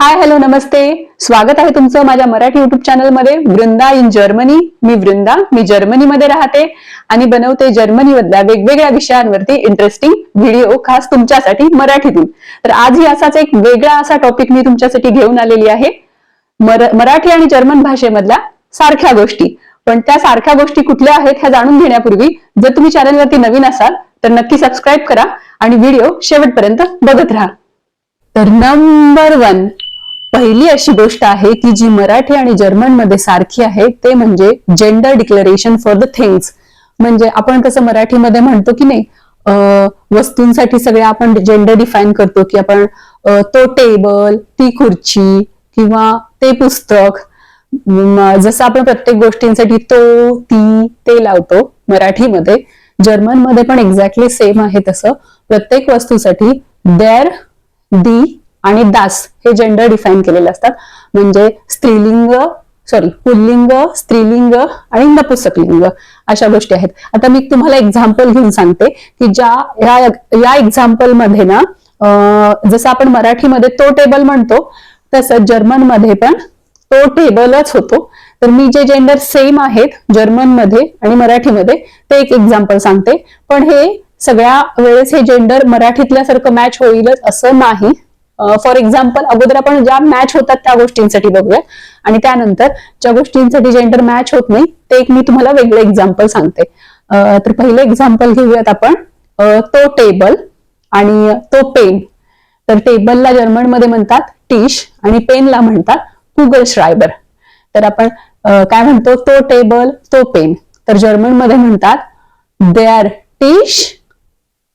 Hi hello नमस्ते. स्वागत आहे तुमचं माझ्या मराठी युट्यूब चॅनलमध्ये वृंदा इन जर्मनी मी वृंदा. मी जर्मनीमध्ये राहते आणि बनवते जर्मनीमधल्या वेगवेगळ्या विषयांवरती इंटरेस्टिंग व्हिडिओ खास तुमच्यासाठी मराठीतून तर आजही असाच एक वेगळा असा टॉपिक मी तुमच्यासाठी घेऊन आलेली आहे. मर- मराठी आणि जर्मन भाषेमधल्या सारख्या गोष्टी. पण त्या सारख्या गोष्टी कुठल्या आहेत ह्या जाणून घेण्यापूर्वी जर तुम्ही चॅनलवरती नवीन असाल तर नक्की सबस्क्राईब करा आणि व्हिडिओ शेवटपर्यंत बघत राहा. तर नंबर वन पहिली अशी गोष्ट आहे की जी मराठी आणि जर्मनमध्ये सारखी आहे ते म्हणजे gender declaration for the things म्हणजे आपण कसं मराठीमध्ये म्हणतो की नाही वस्तूंसाठी सगळे आपण जेंडर डिफाईन करतो की आपण तो टेबल ती खुर्ची किंवा ते पुस्तक. जसं आपण प्रत्येक गोष्टींसाठी तो ती ते लावतो मराठीमध्ये. जर्मनमध्ये पण एक्झॅक्टली सेम आहे तसं. प्रत्येक वस्तूसाठी देर दी आणि दास हे जेंडर डिफाईन केलेले असतात. म्हणजे स्त्रीलिंग सॉरी पुल्लिंग स्त्रीलिंग आणि नपुसकलिंग अशा गोष्टी आहेत. आता मी तुम्हाला एक्झाम्पल घेऊन सांगते की ज्या या या एक्झाम्पलमध्ये ना जसं आपण मराठीमध्ये तो टेबल म्हणतो तसं जर्मनमध्ये पण तो टेबलच होतो. तर मी जे जेंडर सेम आहेत जर्मनमध्ये आणि मराठीमध्ये ते एक एक्झाम्पल सांगते. पण हे सगळ्या वेळेस हे जेंडर मराठीतल्यासारखं मॅच होईलच असं नाही. फॉर एक्झाम्पल अगोदर आपण ज्या मॅच होतात त्या गोष्टींसाठी बघूया. आणि त्यानंतर ज्या गोष्टींसाठी जेंडर मॅच होत नाही ते एक मी तुम्हाला वेगळं एक्झाम्पल सांगते. तर पहिलं एक्झाम्पल घेऊयात आपण. तो टेबल आणि तो पेन तर टेबलला जर्मनमध्ये म्हणतात टिश आणि पेनला म्हणतात गुगल श्रायबर तर आपण काय म्हणतो? तो टेबल तो पेन तर जर्मनमध्ये म्हणतात देअर टिश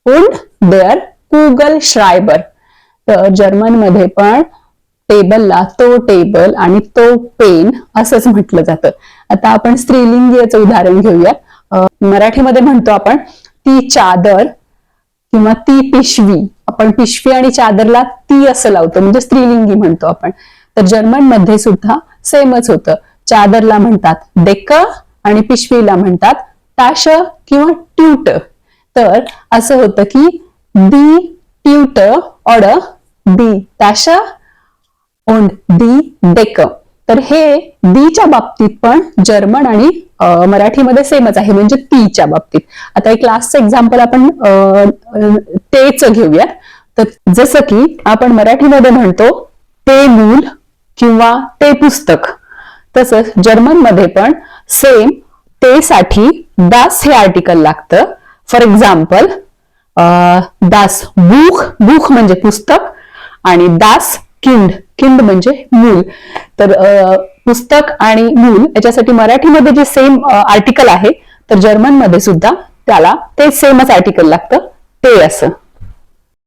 und देअर गुगल श्रायबर तर जर्मनमध्ये पण टेबलला तो टेबल आणि तो पेन असंच म्हटलं जातं. आता आपण स्त्रीलिंगीचं उदाहरण घेऊया. मराठीमध्ये म्हणतो आपण ती चादर किंवा ती पिशवी. आपण पिशवी आणि चादरला ती असं लावतो म्हणजे स्त्रीलिंगी म्हणतो आपण. तर जर्मनमध्ये सुद्धा सेमच होतं. चादरला म्हणतात डेक आणि पिशवीला म्हणतात ताश किंवा ट्यूट. तर असं होतं की दी ट्यूट ऑड die Tasche und die डेक तर हे दीच्या बाबतीत पण जर्मन आणि मराठीमध्ये सेमच आहे म्हणजे तीच्या बाबतीत. आता एक लास्टचं एक्झाम्पल आपण तेच घेऊया तर जसं की आपण मराठीमध्ये म्हणतो ते मूल किंवा ते पुस्तक. तसंच जर्मनमध्ये पण सेम ते साठी दास हे आर्टिकल लागतं. फॉर एक्झाम्पल दास बुख बुख म्हणजे पुस्तक आणि दास किंड किंड म्हणजे मूल. तर पुस्तक आणि मूल याच्यासाठी मराठीमध्ये जे सेम आर्टिकल आहे तर जर्मनमध्ये सुद्धा त्याला ते सेमच आर्टिकल लागतं. ते असं.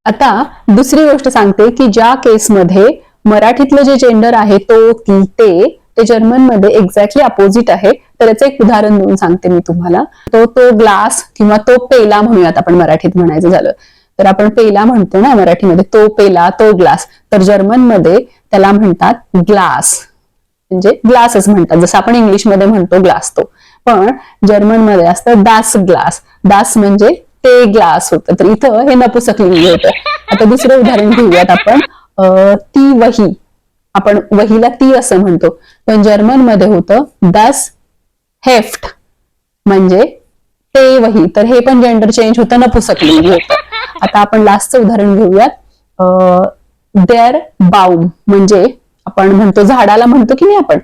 आता दुसरी गोष्ट सांगते की ज्या केसमध्ये मराठीतलं जे जेंडर आहे तो ती ते ते जर्मनमध्ये एक्झॅक्टली अपोजिट आहे. तर याचं एक उदाहरण देऊन सांगते मी तुम्हाला. तो तो ग्लास किंवा तो पेला म्हणूयात आपण मराठीत म्हणायचं झालं. तर आपण पेला म्हणतो ना मराठीमध्ये तो पेला तो ग्लास. तर जर्मनमध्ये त्याला म्हणतात ग्लास. म्हणजे ग्लासच म्हणतात. जसं आपण इंग्लिशमध्ये म्हणतो ग्लास तो. पण जर्मनमध्ये असतं दास ग्लास. दास म्हणजे ते ग्लास होतं. तर इथं हे नपुसकलिंगी होतं. आता दुसरं उदाहरण घेऊयात आपण. ती वही. आपण वहीला ती असं म्हणतो. पण जर्मनमध्ये होतं दास हेफ्ट. म्हणजे ते वही. तर हे पण जेंडर चेंज होतं नपुसकलिंगी होतं आता आपण लास्टचं उदाहरण घेऊयात. देअर बाऊम म्हणजे आपण म्हणतो झाडाला म्हणतो की नाही आपण?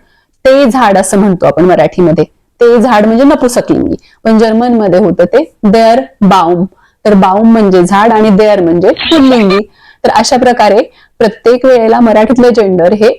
ते झाड असं म्हणतो आपण मराठीमध्ये. ते झाड म्हणजे नपुसकलिंगी पण जर्मनमध्ये होतं ते देअर बाऊम तर बाऊम म्हणजे झाड आणि देअर म्हणजे पुल्लिंगी. तर अशा प्रकारे प्रत्येक वेळेला मराठीतलं जेंडर हे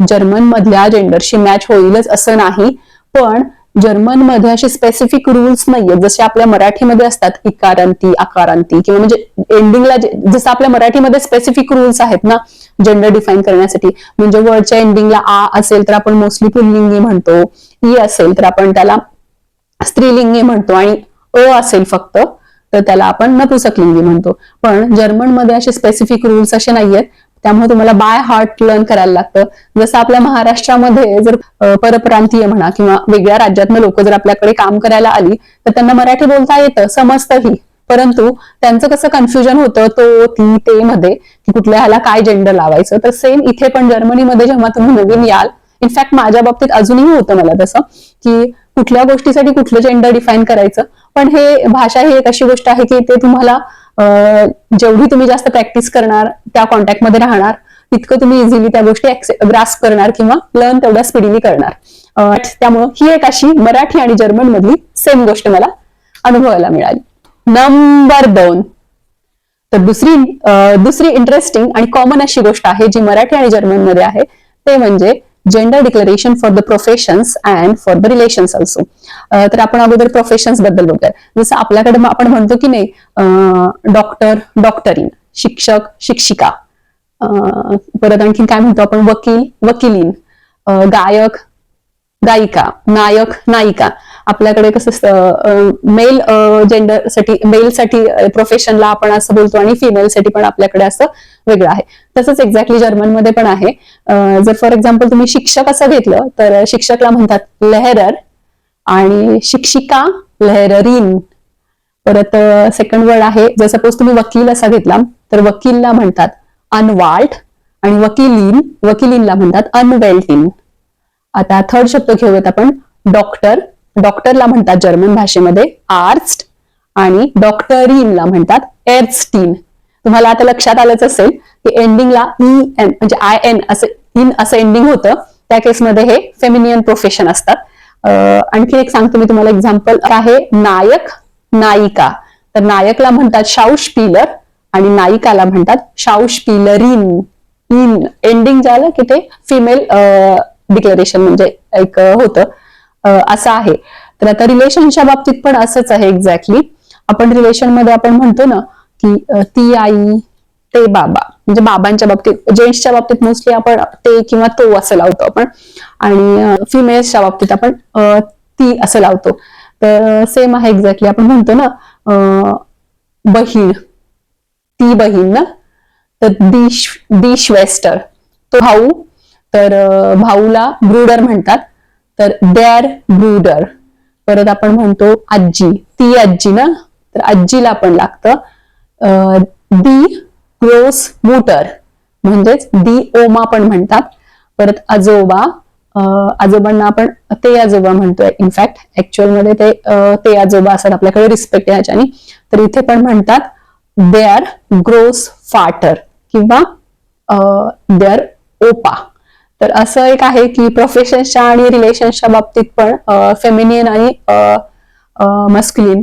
जर्मन मधल्या जेंडरशी मॅच होईलच असं नाही. पण जर्मनमध्ये असे स्पेसिफिक रुल्स नाहीये जसे आपल्या मराठीमध्ये असतात इकारांती आकारांती किंवा म्हणजे एंडिंगला जसं आपल्या मराठीमध्ये स्पेसिफिक रूल्स आहेत ना जेंडर डिफाईन करण्यासाठी. म्हणजे वर्डच्या एंडिंगला आ असेल तर आपण मोस्टली पुल्लिंगी म्हणतो ई असेल तर आपण त्याला स्त्रीलिंगी म्हणतो आणि अ असेल फक्त तर त्याला आपण नपुसकलिंगी म्हणतो. पण जर्मनमध्ये असे स्पेसिफिक रुल्स असे नाहीयेत. त्यामुळे तुम्हाला बाय हार्ट लर्न करायला लागतं. जसं आपल्या महाराष्ट्रामध्ये जर परप्रांतीय म्हणा किंवा वेगळ्या राज्यातनं लोक जर आपल्याकडे काम करायला आली तर त्यांना मराठी बोलता येतं समजतंही. परंतु त्यांचं कसं कन्फ्युजन होतं तो ती ते मध्ये की कुठल्या ह्याला काय जेंडर लावायचं. तर सेम इथे पण जर्मनीमध्ये जेव्हा तुम्ही नवीन याल इनफॅक्ट माझ्या बाबतीत अजूनही होतं मला तसं की कुठल्या गोष्टीसाठी कुठलं जेंडर डिफाईन करायचं. पण हे भाषा ही एक अशी गोष्ट आहे की ते तुम्हाला जेवढी तुम्ही जास्त प्रॅक्टिस करणार त्या कॉन्टॅक्टमध्ये राहणार तितकं तुम्ही इझिली त्या गोष्टी ग्रास करणार किंवा लर्न तेवढ्या स्पीडीली करणार. त्यामुळं ही एक अशी मराठी आणि जर्मन मधली सेम गोष्ट मला अनुभवायला मिळाली. नंबर दोन. तर दुसरी दुसरी इंटरेस्टिंग आणि कॉमन अशी गोष्ट आहे जी मराठी आणि जर्मनमध्ये आहे ते म्हणजे gender declaration for the professions and for the relations also तर आपण अगोदर प्रोफेशन्सबद्दल बघूया. जसं आपल्याकडे आपण म्हणतो की नाही डॉक्टर डॉक्टरीन शिक्षक शिक्षिका. परत आणखी काय म्हणतो आपण? वकील वकिलीन. गायक गायिका नायक नायिका. आपल्याकडे कसं मेल जेंडरसाठी मेल साठी प्रोफेशनला आपण असं बोलतो आणि फिमेल साठी पण आपल्याकडे असं वेगळं आहे. तसंच एक्झॅक्टली जर्मनमध्ये पण आहे. जर फॉर एक्झाम्पल तुम्ही शिक्षक असं घेतलं तर शिक्षकला म्हणतात लेहरर आणि शिक्षिका लेहररीन परत सेकंड वर्ड आहे जर सपोज तुम्ही वकील असा घेतला तर वकीलला म्हणतात अनवाल्ट आणि वकिलीन वकिलीनला म्हणतात अनवेल्टीन आता थर्ड शब्द घेऊयात आपण डॉक्टर डॉक्टरला म्हणतात जर्मन भाषेमध्ये आर्स्ट आणि डॉक्टरीनला म्हणतात एर्स्टीन. तुम्हाला आता लक्षात आलंच असेल की एंडिंगला ई एन म्हणजे आय एन असं इन असं एंडिंग होतं. त्या केसमध्ये हे फेमिनियन प्रोफेशन असतात. आणखी एक सांगतो मी तुम्हाला एक्झाम्पल आहे नायक नायिका. तर नायकला म्हणतात शाऊशपिलर आणि नायिकाला म्हणतात शाऊशपिलरीन इन एंडिंग झालं की ते फिमेल डिक्लेरेशन म्हणजे एक होतं. असं आहे. तर आता रिलेशनच्या बाबतीत पण असंच आहे एक्झॅक्टली आपण रिलेशनमध्ये आपण म्हणतो ना की ती आई ते बाबा. म्हणजे बाबांच्या बाबतीत जेंट्सच्या बाबतीत मोस्टली आपण ते किंवा तो असं लावतो आपण. आणि फिमेल्सच्या बाबतीत आपण ती असं लावतो. तर सेम आहे एक्झॅक्टली आपण म्हणतो ना बहीण. ती बहीण ना? तर दिश दिश वेस्टर तो भाऊ. तर भाऊला ब्रूडर म्हणतात. तर देअर ब्रुडर परत आपण म्हणतो आजी. ती आजी ना? तर आजीला पण लागतं दी ग्रोस मोटर म्हणजेच दी ओमा पण म्हणतात. परत आजोबा आजोबांना आपण ते आजोबा म्हणतोय. इनफॅक्ट ऍक्च्युअलमध्ये ते ते आजोबा असतात आपल्याकडे रिस्पेक्ट आहे तर इथे पण म्हणतात दे आर ग्रोस फाटर किंवा देअर ओपा. तर असं एक आहे की प्रोफेशन्सच्या आणि रिलेशन्सच्या बाबतीत पण फेमिनियन आणि मस्क्युलिन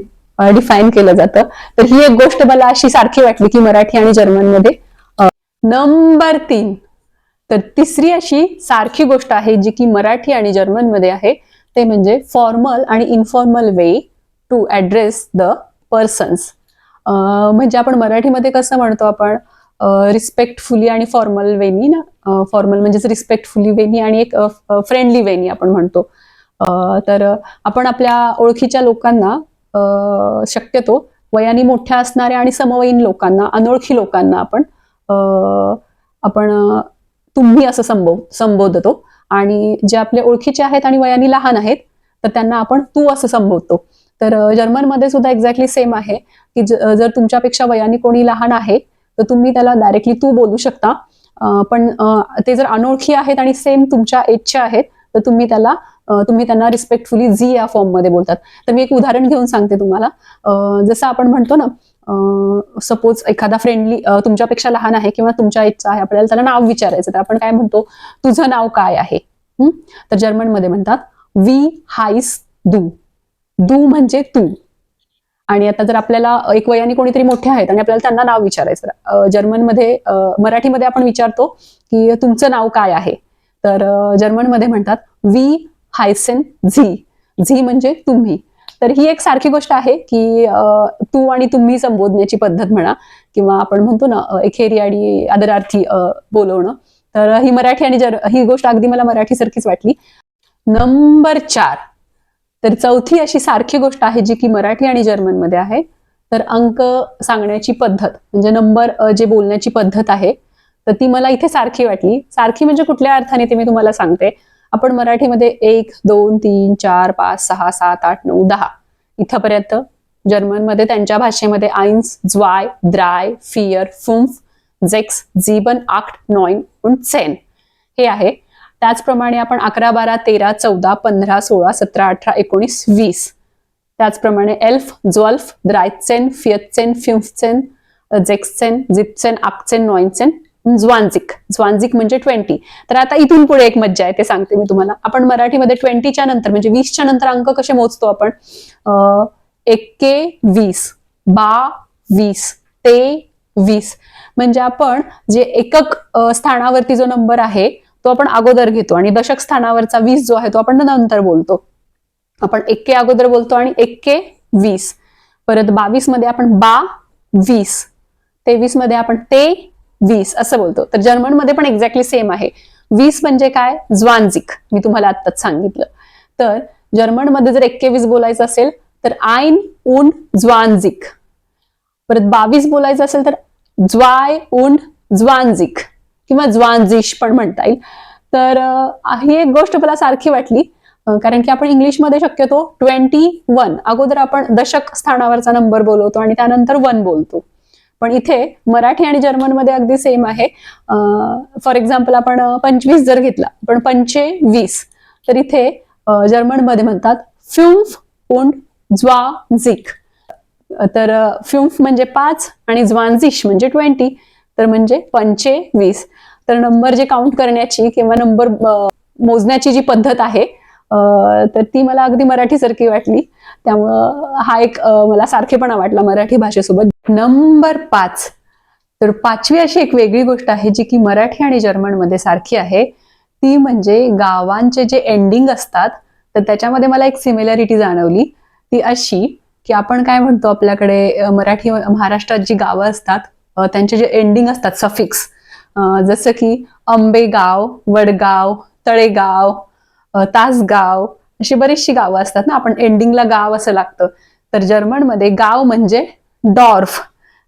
डिफाईन केलं जातं. तर ही एक गोष्ट मला अशी सारखी वाटली की मराठी आणि जर्मनमध्ये. नंबर तीन. तर तिसरी अशी सारखी गोष्ट आहे जी की मराठी आणि जर्मनमध्ये आहे. ते म्हणजे फॉर्मल आणि informal way to address the persons म्हणजे आपण मराठीमध्ये कसं म्हणतो आपण? रिस्पेक्टफुली आणि फॉर्मल वेनी ना फॉर्मल म्हणजेच रिस्पेक्टफुली वेनी आणि एक फ्रेंडली वेनी आपण म्हणतो. तर आपण आपल्या ओळखीच्या लोकांना शक्यतो वयाने मोठ्या असणाऱ्या आणि समवयीन लोकांना अनोळखी लोकांना आपण आपण तुम्ही असं संबो संबोधतो. आणि जे आपले ओळखीचे आहेत आणि वयाने लहान आहेत तर त्यांना आपण तू असं संबोधतो. तर जर्मनमध्ये सुद्धा एक्झॅक्टली सेम आहे की जर तुमच्यापेक्षा वयाने कोणी लहान आहे तर तुम्ही त्याला डायरेक्टली तू बोलू शकता. पण ते जर अनोळखी आहेत आणि सेम तुमच्या एजचे आहेत तर तुम्ही त्याला तुम्ही त्यांना रिस्पेक्टफुली झी या फॉर्ममध्ये बोलतात. तर मी एक उदाहरण घेऊन सांगते तुम्हाला. जसं आपण म्हणतो ना सपोज एखादा फ्रेंडली तुमच्यापेक्षा लहान आहे किंवा तुमच्या एजचा आहे आपल्याला त्याला नाव विचारायचं तर आपण काय म्हणतो तुझं नाव काय आहे? तर जर्मनमध्ये म्हणतात वी हाईस दू. दू म्हणजे तू. आणि आता जर आपल्याला एक वयाने कोणीतरी मोठे आहेत आणि आपल्याला त्यांना नाव विचारायचं जर्मनमध्ये मराठीमध्ये आपण विचारतो की तुमचं नाव काय आहे? तर जर्मनमध्ये म्हणतात वी हायसेन झी. झी म्हणजे तुम्ही. तर ही एक सारखी गोष्ट आहे की तू आणि तुम्ही संबोधण्याची पद्धत म्हणा किंवा आपण म्हणतो ना अं, एकेरी आणि आदरार्थी बोलवणं. तर ही मराठी आणि जर ही गोष्ट अगदी मला मराठीसारखीच वाटली. नंबर चार. तर चौथी अशी सारखी गोष्ट आहे जी की मराठी आणि जर्मनमध्ये आहे. तर अंक सांगण्याची पद्धत म्हणजे नंबर जे बोलण्याची पद्धत आहे तर ती मला इथे सारखी वाटली. सारखी म्हणजे कुठल्या अर्थाने ते मी तुम्हाला सांगते. आपण मराठीमध्ये एक दोन तीन चार पाच सहा सात आठ नऊ दहा इथंपर्यंत जर्मनमध्ये त्यांच्या भाषेमध्ये आईन्स ज्वाय द्राय फियर फुम्फ झेक्स झीबन आक्ट नॉइन und सेन हे आहे. त्याचप्रमाणे आपण अकरा बारा तेरा चौदा पंधरा सोळा सतरा अठरा एकोणीस वीस. त्याचप्रमाणे एल्फ ज्वल्फ द्रायचेन फियतचेन फिफ्चेन जेक्सचेन झिपचेन आपसेन नॉइनसेन ज्वांझिक ज्वांझिक म्हणजे ट्वेंटी. तर आता इथून पुढे एक मज्जा आहे ते सांगते मी तुम्हाला. आपण मराठीमध्ये ट्वेंटीच्या नंतर म्हणजे वीसच्या नंतर अंक कसे मोजतो आपण? एके वीस बा वीस ते वीस. म्हणजे आपण जे एकक स्थानावरती जो नंबर आहे तो आपण अगोदर घेतो. आणि दशक स्थानावरचा वीस जो आहे तो आपण नंतर बोलतो. आपण एक्के अगोदर बोलतो आणि एक्के वीस. परत बावीसमध्ये आपण बा वीस. तेवीसमध्ये आपण ते वीस असं बोलतो. तर जर्मनमध्ये पण एक्झॅक्टली सेम आहे. वीस म्हणजे काय? ज्वांझिक मी तुम्हाला आत्ताच सांगितलं. तर जर्मनमध्ये जर एक्केवीस बोलायचं असेल तर आईन उन ज्वानझिक. परत बावीस बोलायचं असेल तर ज्वाय उन ज्वानझिक. किंवा ज्वांझिश पण म्हणता येईल. तर ही एक गोष्ट मला सारखी वाटली कारण की आपण इंग्लिशमध्ये शक्यतो ट्वेंटी वन अगोदर आपण दशक स्थानावरचा नंबर बोलवतो आणि त्यानंतर वन बोलतो. पण इथे मराठी आणि जर्मनमध्ये अगदी सेम आहे. फॉर एक्झाम्पल आपण पंचवीस जर घेतला पण पंचे वीस तर इथे जर्मनमध्ये म्हणतात फ्युम्फ उंड ज्वाझिक तर फ्युम्फ म्हणजे पाच आणि ज्वानझिश म्हणजे ट्वेंटी तर म्हणजे पंचे वीस. तर नंबर जे काउंट करण्याची किंवा नंबर मोजण्याची जी पद्धत आहे तर ती मला अगदी मराठीसारखी वाटली. त्यामुळं हा एक मला सारखेपणा वाटला मराठी भाषेसोबत. नंबर पाच. तर पाचवी अशी एक वेगळी गोष्ट आहे जी की मराठी आणि जर्मनमध्ये सारखी आहे. ती म्हणजे गावांचे जे एंडिंग असतात तर त्याच्यामध्ये मला एक सिमिलॅरिटी जाणवली. ती अशी की आपण काय म्हणतो आपल्याकडे मराठी महाराष्ट्रात जी गावं असतात त्यांचे जे एंडिंग असतात सफिक्स जसं की आंबेगाव वडगाव तळेगाव तासगाव अशी बरीचशी गावं असतात ना. आपण एंडिंगला गाव असं लागतं. तर जर्मनमध्ये गाव म्हणजे डॉर्फ.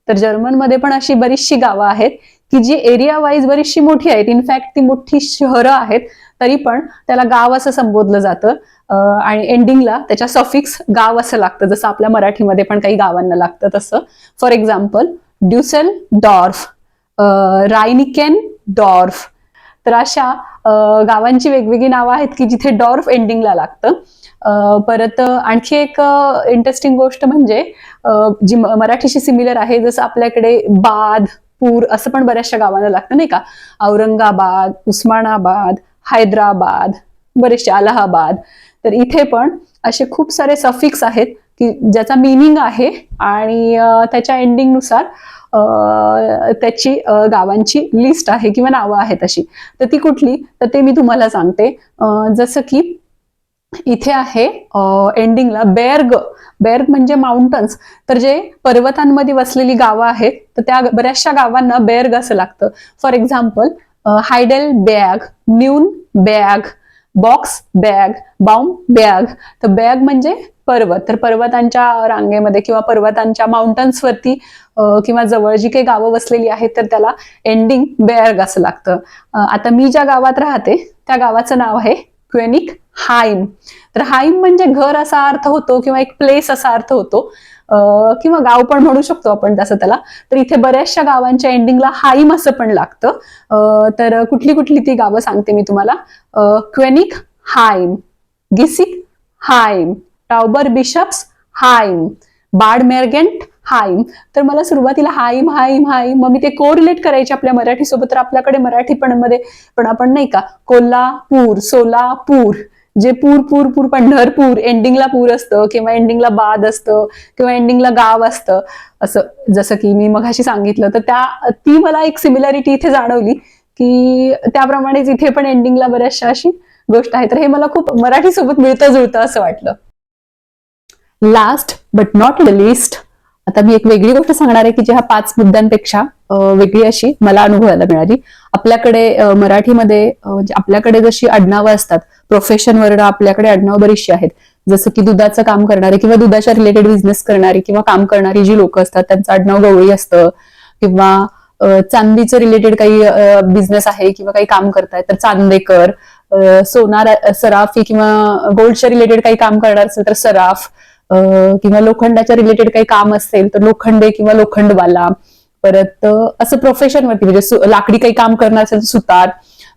तर जर्मनमध्ये पण अशी बरीचशी गावं आहेत की जी एरिया वाईज बरीचशी मोठी आहेत. इनफॅक्ट ती मोठी शहरं आहेत तरी पण त्याला गाव असं संबोधलं जातं. आणि एंडिंगला त्याच्या सफिक्स गाव असं लागतं. जसं आपल्या मराठीमध्ये पण काही गावांना लागतं तसं. For example Dusseldorf Reinickendorf तर अशा गावांची वेगवेगळी नावं आहेत की जिथे डॉर्फ एंडिंगला लागतं. परत आणखी एक इंटरेस्टिंग गोष्ट म्हणजे जी मराठीशी सिमिलर आहे जसं आपल्याकडे बाद पूर असं पण बऱ्याचशा गावांना लागतं नाही का? औरंगाबाद उस्मानाबाद हैदराबाद बरेचसे अलाहाबाद. तर इथे पण असे खूप सारे सफिक्स आहेत. की ज्याचा मिनिंग आहे आणि त्याच्या एंडिंगनुसार त्याची गावांची लिस्ट आहे किंवा नावं आहेत अशी. तर ती कुठली? तर ते मी तुम्हाला सांगते. जसं की इथे आहे एंडिंगला बेर्ग बेर्ग म्हणजे माउंटन्स तर जे पर्वतांमध्ये वसलेली गावं आहेत तर त्या बऱ्याचशा गावांना बेर्ग असं लागतं. फॉर एक्झाम्पल हायडेल बॅग न्यून बॅग बॉक्स बॅग बाउम बॅग तर बॅग म्हणजे पर्वत. तर पर्वतांच्या रांगेमध्ये किंवा पर्वतांच्या माउंटन्सवरती किंवा जवळ जी काही गावं वसलेली आहेत तर त्याला एंडिंग बेअर्ग असं लागतं. आता मी ज्या गावात राहते त्या गावाचं नाव आहे क्वेनिक हाईम. तर हाईम म्हणजे घर असा अर्थ होतो किंवा एक प्लेस असा अर्थ होतो किंवा गाव पण म्हणू शकतो आपण तसं त्याला. तर इथे बऱ्याचशा गावांच्या एंडिंगला हाईम असं पण लागतं. तर कुठली कुठली ती गावं सांगते मी तुम्हाला. Konigheim. Gissigheim. Tauberbischofsheim. Bad Mergentheim. तर मला सुरुवातीला हाईम हाईम हाईम. मग मी ते कोरिलेट करायचे आपल्या मराठी सोबत तर आपल्याकडे मराठी पण मध्ये पण आपण नाही का कोल्हापूर सोलापूर जे पूर पूर पूर पंढरपूर एंडिंगला पूर असतं किंवा एंडिंगला बाद असतं किंवा एंडिंगला गाव असतं. असं जसं की मी मघाशी सांगितलं. तर त्या ती मला एक सिमिलॅरिटी इथे जाणवली की त्याप्रमाणेच इथे पण एंडिंगला बऱ्याचशा अशी गोष्ट आहे तर हे मला खूप मराठी सोबत मिळतं जुळतं असं वाटलं. Last but not the list आता मी एक वेगळी गोष्ट सांगणार आहे की जी ह्या पाच मुद्द्यांपेक्षा वेगळी अशी मला अनुभवायला मिळाली. आपल्याकडे मराठीमध्ये म्हणजे आपल्याकडे जशी आडनावं असतात प्रोफेशन वर्ण आपल्याकडे आडनाव बरीचशी आहेत. जसं की दुधाचं काम करणारे किंवा दुधाच्या रिलेटेड बिझनेस करणारी किंवा काम करणारी जी लोक असतात त्यांचं आडनाव गवळी असतं. किंवा चांदीचं रिलेटेड काही बिझनेस आहे किंवा काही काम करतायत तर चांदेकर सोनार सराफी किंवा गोल्डच्या रिलेटेड काही काम करणार असेल तर सराफ किंवा लोखंडाच्या रिलेटेड काही काम असेल तर लोखंडे किंवा लोखंडवाला परत असं असं प्रोफेशनवरती म्हणजे लाकडी काही काम करणार असेल तर सुतार.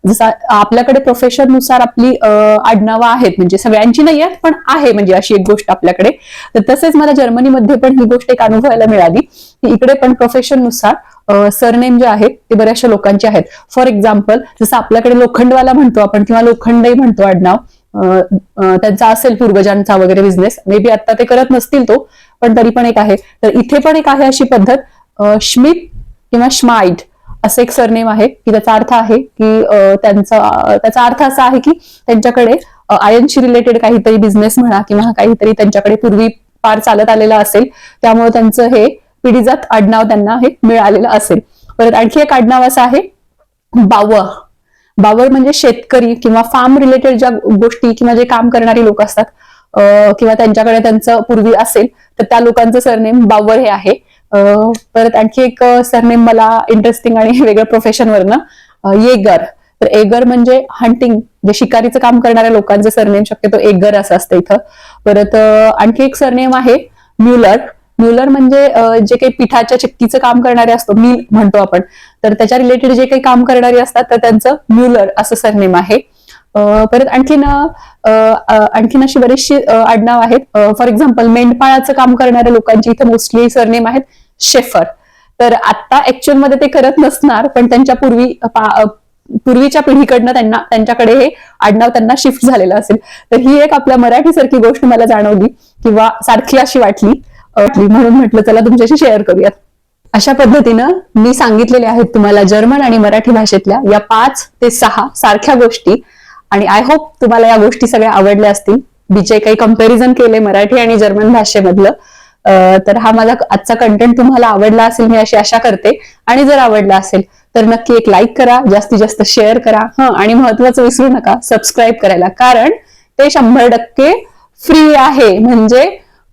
जसं आपल्याकडे प्रोफेशननुसार आपली आडनावं आहेत म्हणजे सगळ्यांची नाही आहेत पण आहे म्हणजे अशी एक गोष्ट आपल्याकडे. तर तसेच मला जर्मनीमध्ये पण ही गोष्ट एक अनुभवायला मिळाली. की इकडे पण प्रोफेशननुसार सरनेम जे आहेत ते बऱ्याचशा लोकांचे आहेत. फॉर एक्झाम्पल जसं आपल्याकडे लोखंडवाला म्हणतो आपण किंवा लोखंडही म्हणतो आडनाव त्यांचा असेल पूर्वजांचा वगैरे बिझनेस मे बी आता ते करत नसतील तो पण तरी पण एक आहे. तर इथे पण एक आहे अशी पद्धत श्मित किंवा श्माइट असं एक सरनेम आहे की त्याचा अर्थ आहे की त्यांचा त्याचा अर्थ असा आहे की त्यांच्याकडे आयनशी रिलेटेड काहीतरी बिझनेस म्हणा किंवा काहीतरी त्यांच्याकडे पूर्वी पार चालत आलेलं असेल त्यामुळे त्यांचं हे पिढीजात आडनाव त्यांना हे मिळालेलं असेल. परत आणखी एक आडनाव असं आहे बाव. बावर म्हणजे शेतकरी किंवा फार्म रिलेटेड ज्या गोष्टी किंवा जे काम करणारी लोक असतात किंवा त्यांच्याकडे त्यांचं पूर्वी असेल तर त्या लोकांचं सरनेम बावर हे आहे. परत आणखी एक सरनेम मला इंटरेस्टिंग आणि वेगळ्या प्रोफेशनवरनं येगर. तर एगर म्हणजे हंटिंग जे शिकारीचं काम करणाऱ्या लोकांचं सरनेम शक्यतो एगर असं असतं इथं. परत आणखी एक सरनेम आहे म्युलर म्युलर म्हणजे जे काही पिठाच्या चक्कीचं काम करणारे असतो मिल म्हणतो आपण तर त्याच्या रिलेटेड जे काही काम करणारे असतात तर त्यांचं म्युलर असं सरनेम आहे. परत आणखीन आणखीन अशी बरीचशी आडनाव आहेत. फॉर एक्झाम्पल मेंढपाळाचं काम करणाऱ्या लोकांची इथं मोस्टली सरनेम आहेत शेफर तर आता ऍक्च्युअलमध्ये ते करत नसणार पण त्यांच्या पूर्वी पूर्वीच्या पिढीकडनं त्यांना त्यांच्याकडे हे आडनाव त्यांना शिफ्ट झालेलं असेल. तर ही एक आपल्या मराठी सारखी गोष्ट मला जाणवली किंवा सारखी अशी वाटली. म्हणून म्हटलं चला तुमच्याशी शेअर करूयात. अशा पद्धतीनं मी सांगितलेले आहेत तुम्हाला जर्मन आणि मराठी भाषेतल्या या पाच ते सहा सारख्या गोष्टी. आणि आय होप तुम्हाला या गोष्टी सगळ्या आवडल्या असतील. मी जे काही कंपॅरिझन केले मराठी आणि जर्मन भाषेमधलं तर हा माझा आजचा कंटेंट तुम्हाला आवडला असेल मी अशी आशा करते. आणि जर आवडला असेल तर नक्की एक लाईक करा जास्तीत जास्त शेअर करा. हं आणि महत्वाचं विसरू नका सबस्क्राईब करायला. कारण ते शंभर टक्के फ्री आहे. म्हणजे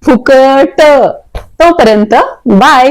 फुकट. तोपर्यंत बाय.